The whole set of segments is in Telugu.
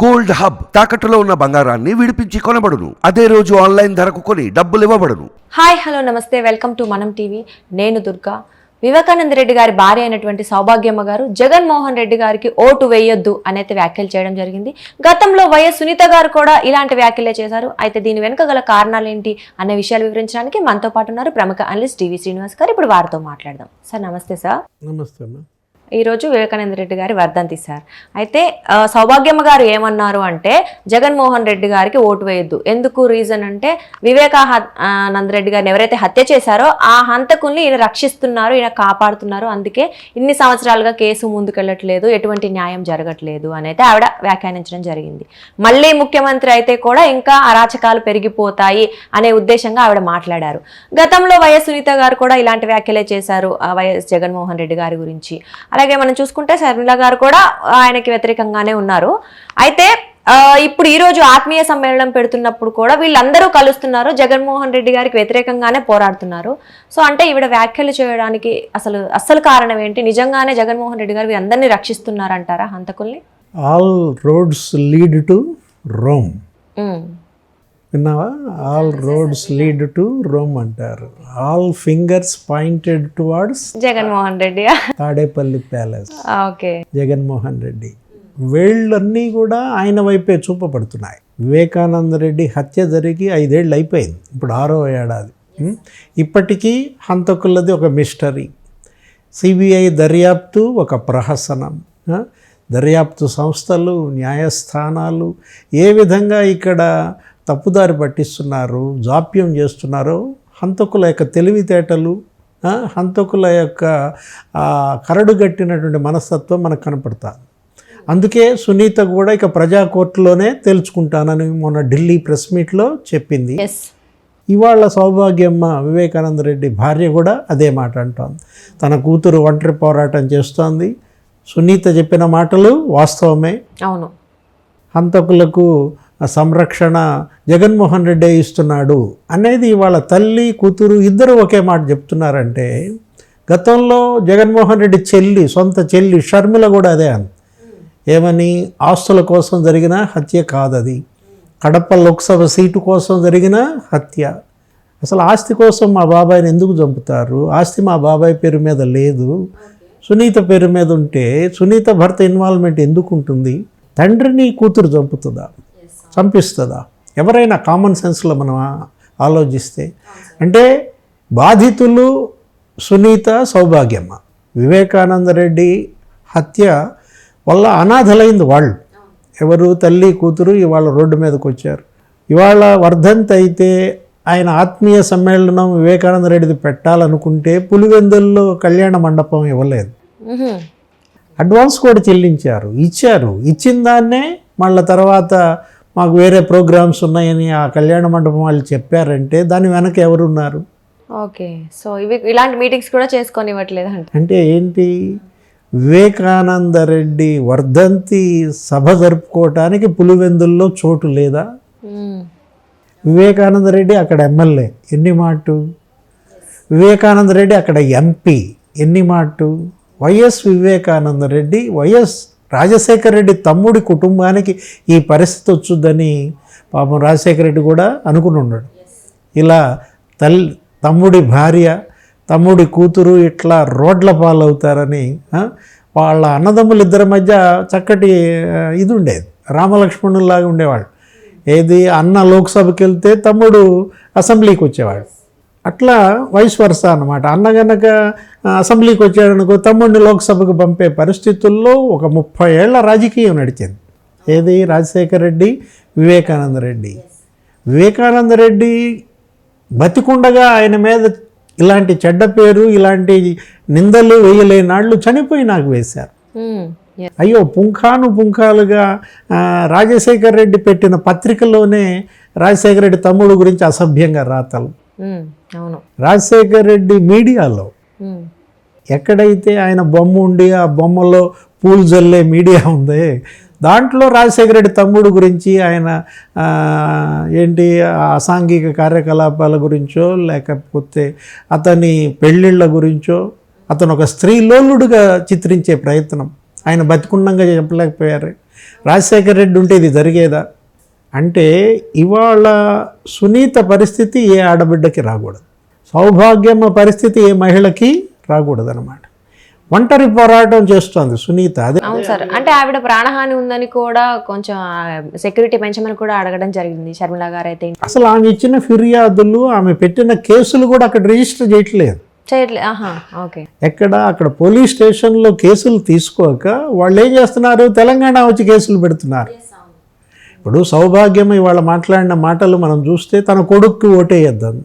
గోల్డ్ హబ్ తాకట్టులో ఉన్న బంగారాన్ని విడిపించి కొనబడును. అదే రోజు ఆన్లైన్ ధరకు కొని డబ్బులు ఇవ్వబడును. హాయ్ హలో నమస్తే. Welcome to Manam TV. నేను దుర్గా. వివేకానంద రెడ్డి గారి భార్య అయినటువంటి సౌభాగ్యమ్మ గారు జగన్మోహన్ రెడ్డి గారికి ఓటు వేయొద్దు అనేది వ్యాఖ్యలు చేయడం జరిగింది. గతంలో వైఎస్ సునీత గారు కూడా ఇలాంటి వ్యాఖ్యలే చేశారు. అయితే దీని వెనుక గల కారణాలు ఏంటి అనే విషయాలు వివరించడానికి మనతో పాటు ఉన్నారు ప్రముఖ అనలిస్ట్ డివి శ్రీనివాస్ గారు. ఇప్పుడు వారితో మాట్లాడదాం. సార్ నమస్తే సార్. నమస్తే ఈరోజు వివేకానంద రెడ్డి గారి వర్ధంతి సార్. అయితే సౌభాగ్యమ్మ గారు ఏమన్నారు అంటే జగన్మోహన్ రెడ్డి గారికి ఓటు వేయొద్దు. ఎందుకు రీజన్ అంటే వివేకానంద రెడ్డి గారిని ఎవరైతే హత్య చేశారో ఆ హంతకుల్ని ఈయన రక్షిస్తున్నారు ఈయన కాపాడుతున్నారు. అందుకే ఇన్ని సంవత్సరాలుగా కేసు ముందుకెళ్ళట్లేదు ఎటువంటి న్యాయం జరగట్లేదు అనేది ఆవిడ వ్యాఖ్యానించడం జరిగింది. మళ్ళీ ముఖ్యమంత్రి అయితే కూడా ఇంకా అరాచకాలు పెరిగిపోతాయి అనే ఉద్దేశంగా ఆవిడ మాట్లాడారు. గతంలో వైఎస్ సునీత గారు కూడా ఇలాంటి వ్యాఖ్యలే చేశారు వైఎస్ జగన్మోహన్ రెడ్డి గారి గురించి. అలాగే మనం చూసుకుంటే శర్మిల గారు కూడా ఆయనకి వ్యతిరేకంగానే ఉన్నారు. అయితే ఇప్పుడు ఈ రోజు ఆత్మీయ సమ్మేళనం పెడుతున్నప్పుడు కూడా వీళ్ళందరూ కలుస్తున్నారు. జగన్మోహన్ రెడ్డి గారికి వ్యతిరేకంగానే పోరాడుతున్నారు. సో అంటే ఈవిడ వ్యాఖ్యలు చేయడానికి అసలు అసలు కారణం ఏంటి? నిజంగానే జగన్మోహన్ రెడ్డి గారు అందరినీ రక్షిస్తున్నారంటారా హంతకుల్ని? All roads lead to Rome విన్నావా? All roads lead to Rome అంటారు. All fingers pointed towards Jaganmohan Reddy. Tadepalli palace. Okay. Jaganmohan Reddy. వేళ్ళన్నీ కూడా ఆయన వైపే చూపబడుతున్నాయి. వివేకానంద రెడ్డి హత్య జరిగి ఐదేళ్ళు అయిపోయింది. ఇప్పుడు ఆరో ఏడాది? ఇప్పటికీ హంతకులది ఒక మిస్టరీ. సిబిఐ దర్యాప్తు ఒక ప్రహసనం? దర్యాప్తు సంస్థలు న్యాయస్థానాలు ఏ విధంగా ఇక్కడ తప్పుదారి పట్టిస్తున్నారు జాప్యం చేస్తున్నారో హంతకుల యొక్క తెలివితేటలు? హంతకుల యొక్క ఆ, కరడుగట్టినటువంటి మనస్తత్వం మనకు కనపడుతుంది. అందుకే సునీత కూడా ఇక ప్రజా కోర్టులోనే తేల్చుకుంటానని మొన్న ఢిల్లీ ప్రెస్ మీట్లో చెప్పింది. ఇవాళ సౌభాగ్యమ్మ వివేకానంద రెడ్డి భార్య కూడా అదే మాట అంటోంది. తన కూతురు ఒంటరి పోరాటం చేస్తోంది. సునీత చెప్పిన మాటలు వాస్తవమే. అవును. హంతకులకు సంరక్షణ జగన్మోహన్ రెడ్డి ఇస్తున్నాడు అనేది వాళ్ళ తల్లి కూతురు ఇద్దరు ఒకే మాట చెప్తున్నారంటే గతంలో జగన్మోహన్ రెడ్డి చెల్లి సొంత చెల్లి షర్మిల కూడా అదే అంది ఏమని? ఆస్తుల కోసం జరిగిన హత్య కాదది. కడప లోక్సభ సీటు కోసం జరిగిన హత్య. అసలు ఆస్తి కోసం మా బాబాయ్ని ఎందుకు చంపుతారు? ఆస్తి మా బాబాయ్ పేరు మీద లేదు. సునీత పేరు మీద ఉంటే సునీత భర్త ఇన్వాల్వ్మెంట్ ఎందుకు ఉంటుంది? తండ్రిని కూతురు చంపుతుందా? చంపిస్తుందా? ఎవరైనా కామన్ సెన్స్లో మనం ఆలోచిస్తే అంటే బాధితులు సునీత సౌభాగ్యమ్మ. వివేకానంద రెడ్డి హత్య వల్ల అనాథలైంది వాళ్ళు. ఎవరు? తల్లి కూతురు ఇవాళ రోడ్డు మీదకి వచ్చారు ఇవాళ వర్ధంతి అయితే ఆయన ఆత్మీయ సమ్మేళనం వివేకానంద రెడ్డిది పెట్టాలనుకుంటే పులివెందుల్లో కళ్యాణ మండపం ఇవ్వలేదు. అడ్వాన్స్ కూడా చెల్లించారు. ఇచ్చారు. ఇచ్చిన దాన్నే మళ్ళీ తర్వాత మాకు వేరే ప్రోగ్రామ్స్ ఉన్నాయని ఆ కళ్యాణ మండపం వాళ్ళు చెప్పారంటే దాని వెనక ఎవరున్నారు? ఓకే. సో ఇవి ఇలాంటి మీటింగ్స్ కూడా చేసుకొని ఇవ్వట్లేదు అంట ఏంటి? వివేకానంద రెడ్డి వర్ధంతి సభ జరుపుకోవటానికి పులివెందుల్లో చోటు లేదా? వివేకానంద రెడ్డి అక్కడ ఎమ్మెల్యే ఎన్ని మాటు? వివేకానంద రెడ్డి అక్కడ ఎంపీ ఎన్ని మాటు? వైఎస్ వివేకానంద రెడ్డి వైఎస్ రాజశేఖర రెడ్డి తమ్ముడి కుటుంబానికి ఈ పరిస్థితి వచ్చుద్దని పాపం రాజశేఖర రెడ్డి కూడా అనుకుని ఉన్నాడు. ఇలా తల్లి తమ్ముడి భార్య తమ్ముడి కూతురు ఇట్లా రోడ్ల పాలవుతారని వాళ్ళ అన్నదమ్ములు ఇద్దరి మధ్య చక్కటి ఇది ఉండేది. రామలక్ష్మణుల్లాగా ఉండేవాళ్ళు. ఏది అన్న లోక్సభకి వెళ్తే తమ్ముడు అసెంబ్లీకి వచ్చేవాడు. అట్లా వయసు వరుస అనమాట అన్న గనక అసెంబ్లీకి వచ్చాడనుకో తమ్ముడిని లోక్సభకు పంపే పరిస్థితుల్లో ఒక ముప్పై ఏళ్ళ రాజకీయం నడిచింది. ఏది? రాజశేఖర రెడ్డి వివేకానంద రెడ్డి. వివేకానంద రెడ్డి బతికుండగా ఆయన మీద ఇలాంటి చెడ్డ పేరు ఇలాంటి నిందలు వేయలేనాళ్ళు చనిపోయి నాకు వేశారు. Yes. అయ్యో పుంఖాను పుంఖాలుగా రాజశేఖర్ రెడ్డి పెట్టిన పత్రికలోనే రాజశేఖర రెడ్డి తమ్ముడు గురించి అసభ్యంగా రాతలు. అవును. రాజశేఖర్ రెడ్డి మీడియాలో ఎక్కడైతే ఆయన బొమ్మ ఉండి ఆ బొమ్మలో పూలు జల్లే మీడియా ఉందే దాంట్లో రాజశేఖర రెడ్డి తమ్ముడు గురించి ఆయన ఏంటి అసాంఘిక కార్యకలాపాల గురించో లేకపోతే అతని పెళ్ళిళ్ళ గురించో అతను ఒక స్త్రీలోలుడుగా చిత్రించే ప్రయత్నం. ఆయన బతికుండంగా చెప్పలేకపోయారు. రాజశేఖర రెడ్డి ఉంటే ఇది జరిగేదా? అంటే ఇవాళ సునీత పరిస్థితి ఏ ఆడబిడ్డకి రాకూడదు. సౌభాగ్యమ్మ పరిస్థితి ఏ మహిళకి రాకూడదు అనమాట ఒంటరి పోరాటం చేస్తోంది సునీత. అదే అవును సార్. అంటే ఆవిడ ప్రాణహాని ఉందని కూడా కొంచెం సెక్యూరిటీ పెంచమని కూడా అడగడం జరిగింది షర్మిల గారు అయితే అసలు ఆమె ఇచ్చిన ఫిర్యాదులు ఆమె పెట్టిన కేసులు కూడా అక్కడ రిజిస్టర్ చేయట్లేదు. ఓకే. ఎక్కడ? అక్కడ పోలీస్ స్టేషన్లో కేసులు తీసుకోక వాళ్ళు ఏం చేస్తున్నారు? తెలంగాణ వచ్చి కేసులు పెడుతున్నారు. ఇప్పుడు సౌభాగ్యం ఇవాళ మాట్లాడిన మాటలు మనం చూస్తే తన కొడుక్కి ఓటేయద్దాం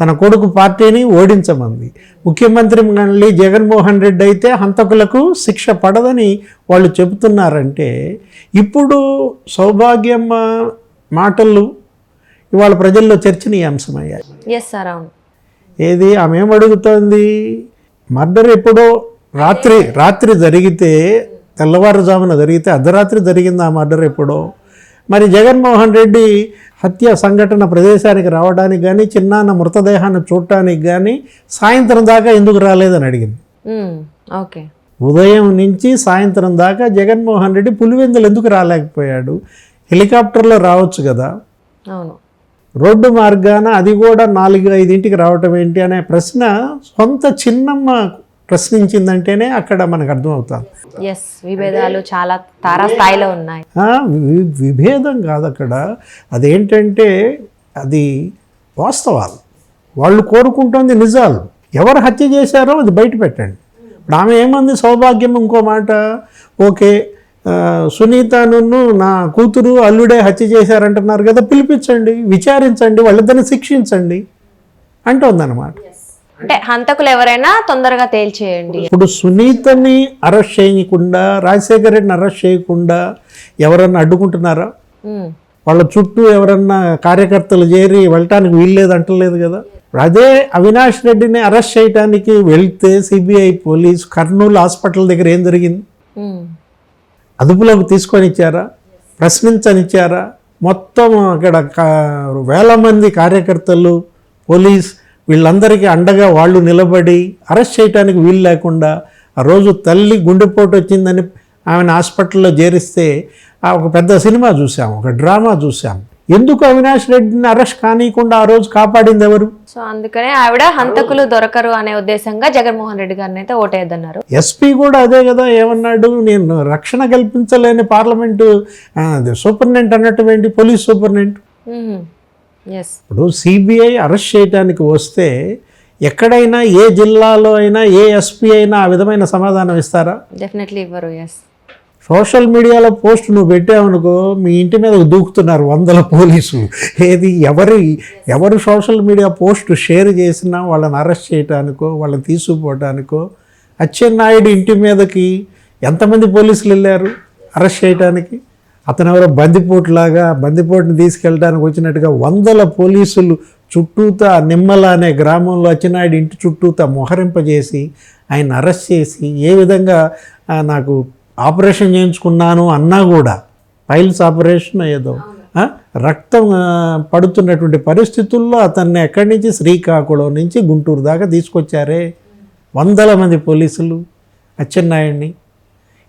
తన కొడుకు పార్టీని ఓడించమంది. ముఖ్యమంత్రి మళ్ళీ జగన్మోహన్ రెడ్డి అయితే హంతకులకు శిక్ష పడదని వాళ్ళు చెబుతున్నారంటే ఇప్పుడు సౌభాగ్యమ్మ మాటలు ఇవాళ ప్రజల్లో చర్చనీయాంశమయ్యాయి. ఎస్ సార్ అవును. ఏది? ఆమె ఏం అడుగుతోంది? మర్డర్ ఎప్పుడో రాత్రి రాత్రి జరిగితే తెల్లవారుజామున జరిగితే అర్ధరాత్రి జరిగింది ఆ మర్డర్ ఎప్పుడో? మరి జగన్మోహన్ రెడ్డి హత్య సంఘటన ప్రదేశానికి రావడానికి కానీ చిన్నాన్న మృతదేహాన్ని చూడటానికి కానీ సాయంత్రం దాకా ఎందుకు రాలేదని అడిగింది. ఓకే. ఉదయం నుంచి సాయంత్రం దాకా జగన్మోహన్ రెడ్డి పులివెందులు ఎందుకు రాలేకపోయాడు? హెలికాప్టర్లో రావచ్చు కదా. అవును. రోడ్డు మార్గాన అది కూడా నాలుగు ఐదింటికి రావటం ఏంటి అనే ప్రశ్న సొంత చిన్నమ్మ ప్రశ్నించిందంటేనే అక్కడ మనకు అర్థమవుతుంది. ఎస్ విభేదాలు చాలా తారా స్థాయిలో ఉన్నాయి విభేదం కాదు అక్కడ. అదేంటంటే అది వాస్తవాలు. వాళ్ళు కోరుకుంటోంది నిజాలు. ఎవరు హత్య చేశారో అది బయట పెట్టండి. ఇప్పుడు ఆమె ఏమంది సౌభాగ్యం ఇంకో మాట? ఓకే ఆ, సునీతను నా కూతురు అల్లుడే హత్య చేశారంటున్నారు కదా పిలిపించండి విచారించండి వాళ్ళిద్దరిని శిక్షించండి అంటోందన్నమాట. అంటే హంతకులు ఎవరైనా తొందరగా తేల్చేయండి. ఇప్పుడు సునీతని అరెస్ట్ చేయకుండా రాజశేఖర రెడ్డిని అరెస్ట్ చేయకుండా ఎవరన్నా అడ్డుకుంటున్నారా? వాళ్ళ చుట్టూ ఎవరన్నా కార్యకర్తలు చేరి వెళ్ళటానికి వీల్లేదు అంటలేదు కదా? అదే అవినాష్ రెడ్డిని అరెస్ట్ చేయడానికి వెళ్తే సిబిఐ పోలీస్ కర్నూలు హాస్పిటల్ దగ్గర ఏం జరిగింది? అదుపులోకి తీసుకొని ఇచ్చారా? ప్రశ్నించనిచ్చారా? మొత్తం అక్కడ వేల మంది కార్యకర్తలు పోలీస్ వీళ్ళందరికీ అండగా వాళ్ళు నిలబడి అరెస్ట్ చేయడానికి వీలు లేకుండా ఆ రోజు తల్లి గుండెపోటు వచ్చిందని ఆమెను హాస్పిటల్లో చేరిస్తే ఆ ఒక పెద్ద సినిమా చూసాం ఒక డ్రామా చూసాం ఎందుకు అవినాష్ రెడ్డిని అరెస్ట్ కానీయకుండా ఆ రోజు కాపాడింది ఎవరు? సో అందుకనే ఆవిడ హంతకులు దొరకరు అనే ఉద్దేశంగా జగన్మోహన్ రెడ్డి గారిని అయితే ఓటేద్దన్నారు ఎస్పీ కూడా అదే కదా ఏమన్నాడు? నేను రక్షణ కల్పించలేని పార్లమెంటు సూపరింటెండెంట్ అన్నటువంటి పోలీస్ సూపరింటెండెంట్? ఇప్పుడు సిబిఐ అరెస్ట్ చేయడానికి వస్తే ఎక్కడైనా ఏ జిల్లాలో అయినా ఏ ఎస్పీ అయినా ఆ విధమైన సమాధానం ఇస్తారా? డెఫినెట్లీ ఇవ్వరు ఎస్ సోషల్ మీడియాలో పోస్ట్ నువ్వు పెట్టావనుకో మీ ఇంటి మీద దూకుతున్నారు వందల పోలీసులు. ఏది ఎవరి ఎవరు సోషల్ మీడియా పోస్ట్ షేర్ చేసినా వాళ్ళని అరెస్ట్ చేయటానికో వాళ్ళని తీసుకుపోవటానికో అచ్చెన్నాయుడు ఇంటి మీదకి ఎంతమంది పోలీసులు వెళ్ళారు అరెస్ట్ చేయటానికి? అతను ఎవరో బందిపోటులాగా బందిపోటుని తీసుకెళ్ళడానికి వచ్చినట్టుగా వందల పోలీసులు చుట్టూతా నిమ్మల అనే గ్రామంలో అచ్చెన్నాయుడు ఇంటి చుట్టూతా మొహరింపజేసి ఆయన అరెస్ట్ చేసి ఏ విధంగా నాకు ఆపరేషన్ చేయించుకున్నాను అన్నా కూడా పైల్స్ ఆపరేషన్ ఏదో రక్తం పడుతున్నటువంటి పరిస్థితుల్లో అతన్ని ఎక్కడి నుంచి శ్రీకాకుళం నుంచి గుంటూరు దాకా తీసుకొచ్చారే? వందల మంది పోలీసులు అచ్చెన్నాయుడిని.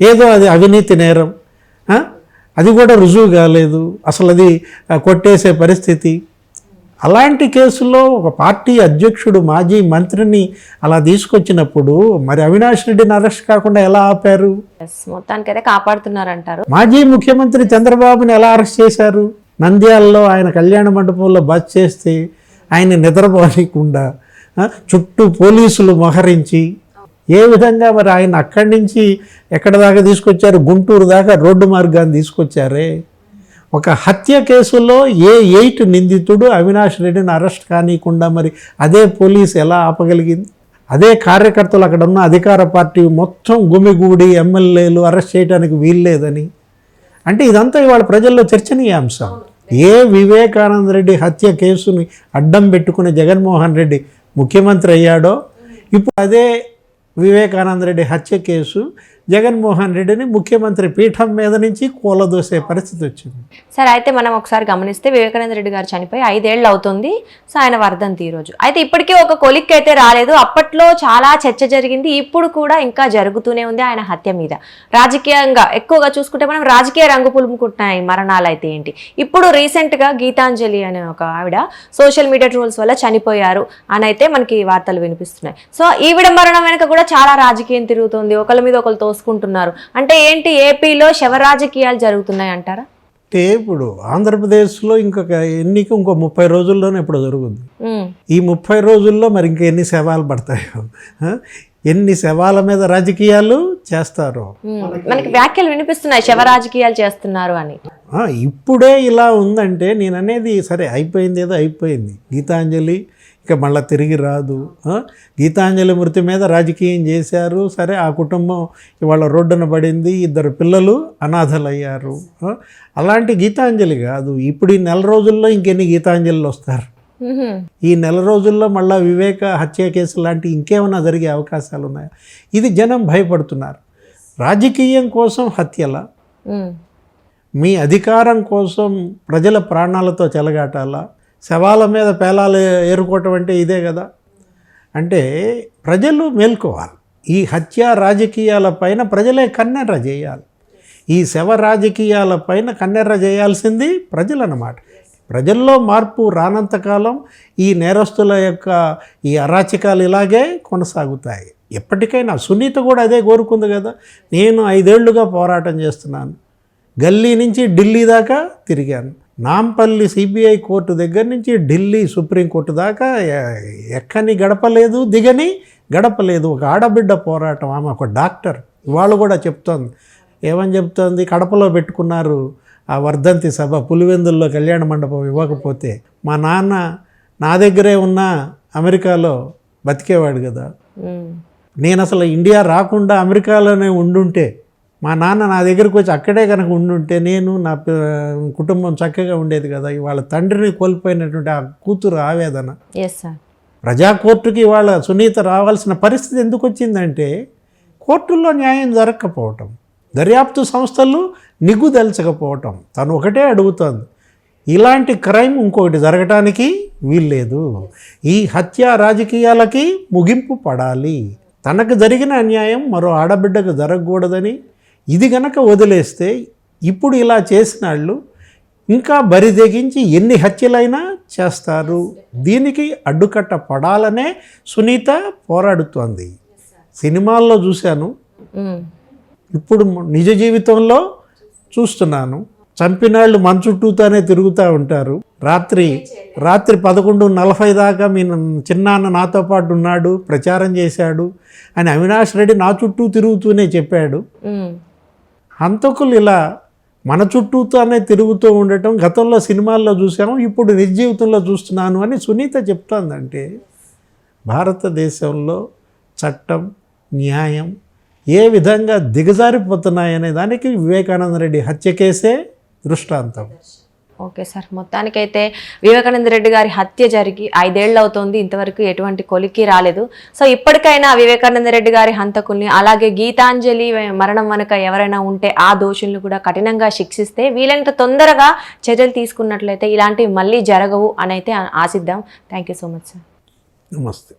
ఏదో అది అవినీతి నేరం? అది కూడా రుజువు కాలేదు. అసలు అది కొట్టేసే పరిస్థితి. అలాంటి కేసులో ఒక పార్టీ అధ్యక్షుడు మాజీ మంత్రిని అలా తీసుకొచ్చినప్పుడు మరి అవినాష్ రెడ్డిని అరెస్ట్ కాకుండా ఎలా ఆపారు? మొత్తానికైతే కాపాడుతున్నారంటారు. మాజీ ముఖ్యమంత్రి చంద్రబాబుని ఎలా అరెస్ట్ చేశారు? నంద్యాలలో ఆయన కళ్యాణ మండపంలో బస్ చేస్తే ఆయన నిద్రపోనీయకుండా చుట్టూ పోలీసులు మోహరించి ఏ విధంగా మరి ఆయన అక్కడి నుంచి ఎక్కడ దాకా తీసుకొచ్చారు? గుంటూరు దాకా రోడ్డు మార్గాన్ని తీసుకొచ్చారే? ఒక హత్య కేసులో ఏ ఎయిట్ నిందితుడు అవినాష్ రెడ్డిని అరెస్ట్ కానీయకుండా మరి అదే పోలీస్ ఎలా ఆపగలిగింది? అదే కార్యకర్తలు అక్కడ ఉన్న అధికార పార్టీ మొత్తం గుమిగూడి ఎమ్మెల్యేలు అరెస్ట్ చేయడానికి వీల్లేదని. అంటే ఇదంతా ఇవాళ ప్రజల్లో చర్చనీయాంశం. ఏ వివేకానంద రెడ్డి హత్య కేసుని అడ్డం పెట్టుకుని జగన్మోహన్ రెడ్డి ముఖ్యమంత్రి అయ్యాడో ఇప్పుడు అదే వివేకానంద రెడ్డి హత్య కేసు జగన్మోహన్ రెడ్డిని ముఖ్యమంత్రి పీఠం మీద నుంచి కూలదోసే పరిస్థితి వచ్చింది. సార్ అయితే మనం ఒకసారి గమనిస్తే వివేకానంద రెడ్డి గారు చనిపోయి ఐదేళ్ళు అవుతుంది. సో ఆయన వర్ధంతి ఈరోజు అయితే ఇప్పటికీ ఒక కొలిక్ అయితే రాలేదు. అప్పట్లో చాలా చర్చ జరిగింది. ఇప్పుడు కూడా ఇంకా జరుగుతూనే ఉంది ఆయన హత్య మీద. రాజకీయంగా ఎక్కువగా చూసుకుంటే మనం రాజకీయ రంగు పులుముకుంటున్నాయి మరణాలు అయితే ఏంటి? ఇప్పుడు రీసెంట్గా గీతాంజలి అనే ఒక ఆవిడ సోషల్ మీడియా ట్రోల్స్ వల్ల చనిపోయారు అని అయితే మనకి వార్తలు వినిపిస్తున్నాయి. సో ఈవిడ మరణం వెనుక కూడా చాలా రాజకీయం తిరుగుతుంది. ఒకళ్ళ మీద ఒకరు తోసుకుంటున్నారు అంటే ఏంటి ఏపీలో శవ రాజకీయాలు జరుగుతున్నాయి అంటారా? అంటే ఇప్పుడు ఆంధ్రప్రదేశ్లో ఇంకొక ఎన్నిక ఇంకో ముప్పై రోజుల్లోనే ఇప్పుడు జరుగుతుంది ఉమ్, ఈ ముప్పై రోజుల్లో మరి ఇంకా ఎన్ని శవాలు పడతాయో? ఎన్ని శవాల మీద రాజకీయాలు చేస్తారో. మనకి వ్యాఖ్యలు వినిపిస్తున్నాయి శవ రాజకీయాలు చేస్తున్నారు అని. ఇప్పుడే ఇలా ఉందంటే నేను అనేది సరే అయిపోయింది ఏదో అయిపోయింది. గీతాంజలి ఇక మళ్ళీ తిరిగి రాదు? గీతాంజలి మృతి మీద రాజకీయం చేశారు. సరే ఆ కుటుంబం ఇవాళ రోడ్డున పడింది. ఇద్దరు పిల్లలు అనాథలయ్యారు? అలాంటి గీతాంజలి కాదు. ఇప్పుడు ఈ నెల రోజుల్లో ఇంకెన్ని గీతాంజలిలు వస్తారు. ఈ నెల రోజుల్లో మళ్ళా వివేక హత్య కేసు లాంటి ఇంకేమైనా జరిగే అవకాశాలు ఉన్నాయా? ఇది జనం భయపడుతున్నారు. రాజకీయం కోసం హత్యల. మీ అధికారం కోసం ప్రజల ప్రాణాలతో చెలగాటాలా? శవాల మీద పేలాలు ఏరుకోవటం అంటే ఇదే కదా. అంటే ప్రజలు మేల్కోవాలి. ఈ హత్య రాజకీయాల పైన ప్రజలే కన్నెర్ర చేయాలి. ఈ శవ రాజకీయాల పైన కన్నెర్ర చేయాల్సింది ప్రజలన్నమాట. ప్రజల్లో మార్పు రానంతకాలం ఈ నేరస్తుల యొక్క ఈ అరాచకాలు ఇలాగే కొనసాగుతాయి. ఎప్పటికైనా సునీత కూడా అదే కోరుకుంది కదా. నేను ఐదేళ్ళుగా పోరాటం చేస్తున్నాను. గల్లీ నుంచి ఢిల్లీ దాకా తిరిగాను. నాంపల్లి సిబిఐ కోర్టు దగ్గర నుంచి ఢిల్లీ సుప్రీంకోర్టు దాకా ఎక్కని గడపలేదు దిగని గడపలేదు. ఒక ఆడబిడ్డ పోరాటం. ఆమె ఒక డాక్టర్. ఇవాళ కూడా చెప్తోంది. ఏమని చెప్తోంది? కడపలో పెట్టుకున్నారు ఆ వర్ధంతి సభ. పులివెందుల్లో కళ్యాణ మండపం ఇవ్వకపోతే మా నాన్న నా దగ్గరే ఉన్న అమెరికాలో బతికేవాడు కదా. నేను అసలు ఇండియా రాకుండా అమెరికాలోనే ఉండుంటే మా నాన్న నా దగ్గరికి వచ్చి అక్కడే కనుక ఉండుంటే నేను నా కుటుంబం చక్కగా ఉండేది కదా. ఇవాళ తండ్రిని కోల్పోయినటువంటి ఆ కూతురు ఆవేదన. ప్రజా కోర్టుకి ఇవాళ సునీత రావాల్సిన పరిస్థితి ఎందుకు వచ్చిందంటే కోర్టుల్లో న్యాయం జరగకపోవటం దర్యాప్తు సంస్థలు నిగ్గుదెల్చకపోవటం తను ఒకటే అడుగుతోంది. ఇలాంటి క్రైమ్ ఇంకొకటి జరగటానికి వీల్లేదు. ఈ హత్య రాజకీయాలకి ముగింపు పడాలి. తనకు జరిగిన అన్యాయం మరో ఆడబిడ్డకు జరగకూడదని ఇది గనక వదిలేస్తే ఇప్పుడు ఇలా చేసిన వాళ్ళు ఇంకా బరిదెగించి ఎన్ని హత్యలైనా చేస్తారు. దీనికి అడ్డుకట్ట పడాలనే సునీత పోరాడుతోంది. సినిమాల్లో చూశాను. ఇప్పుడు నిజ జీవితంలో చూస్తున్నాను. చంపినాళ్ళు మన చుట్టూతానే తిరుగుతూ ఉంటారు. రాత్రి రాత్రి పదకొండు నలభై దాకా మీ చిన్నాన్న నాతో పాటు ఉన్నాడు ప్రచారం చేశాడు అని అవినాష్ రెడ్డి నా చుట్టూ తిరుగుతూనే చెప్పాడు. హంతకులు ఇలా మన చుట్టూతోనే తిరుగుతూ ఉండటం గతంలో సినిమాల్లో చూసాము ఇప్పుడు నిజ జీవితంలో చూస్తున్నాను అని సునీత చెప్తోందంటే భారతదేశంలో చట్టం న్యాయం ఏ విధంగా దిగజారిపోతున్నాయనే దానికి వివేకానంద రెడ్డి హత్య కేసే దృష్టాంతం. Okay sir. మొత్తానికైతే వివేకానంద రెడ్డి గారి హత్య జరిగి ఐదేళ్ళు అవుతోంది ఇంతవరకు ఎటువంటి కొలికి రాలేదు. సో ఇప్పటికైనా వివేకానంద రెడ్డి గారి హంతకుల్ని అలాగే గీతాంజలి మరణం వెనుక ఎవరైనా ఉంటే ఆ దోషుల్ని కూడా కఠినంగా శిక్షిస్తే వీలైనంత తొందరగా చర్యలు తీసుకున్నట్లయితే ఇలాంటివి మళ్ళీ జరగవు అని అయితే ఆశిద్దాం. Thank you so much sir. నమస్తే.